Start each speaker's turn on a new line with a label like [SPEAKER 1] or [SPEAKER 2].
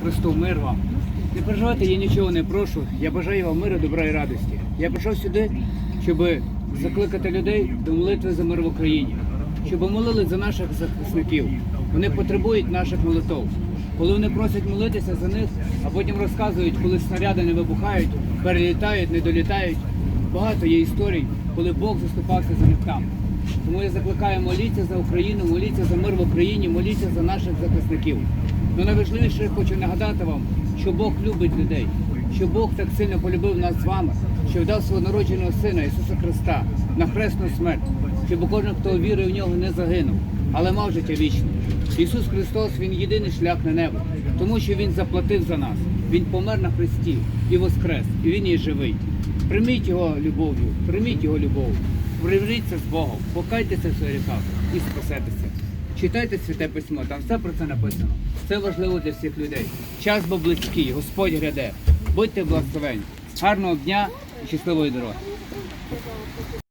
[SPEAKER 1] Христу, мир вам. Не переживайте, я нічого не прошу. Я бажаю вам миру, добра і радості. Я прийшов сюди, щоб закликати людей до молитви за мир в Україні, щоб молили за наших захисників. Вони потребують наших молитов. Коли вони просять молитися за них, а потім розказують, коли снаряди не вибухають, перелітають, не долітають. Багато є історій, коли Бог заступався за них там. Тому я закликаю моліться за Україну, моліться за мир в Україні, моліться за наших захисників. Ну найважливіше хочу нагадати вам, що Бог любить людей, що Бог так сильно полюбив нас з вами, що вдав свого народженого сина Ісуса Христа на хресну смерть, щоб кожен, хто вірує в нього, не загинув, але мав життя вічне. Ісус Христос Він єдиний шлях на небо, тому що Він заплатив за нас. Він помер на Христі і воскрес, і Він є живий. Прийміть його любов'ю, прийміть його любов, примиріться з Богом, покайтеся в своїх гріхах і спасетеся. Читайте святе письмо, там все про це написано. Це важливо для всіх людей. Час був близький, Господь гряде. Будьте благословені. Гарного дня і щасливої дороги.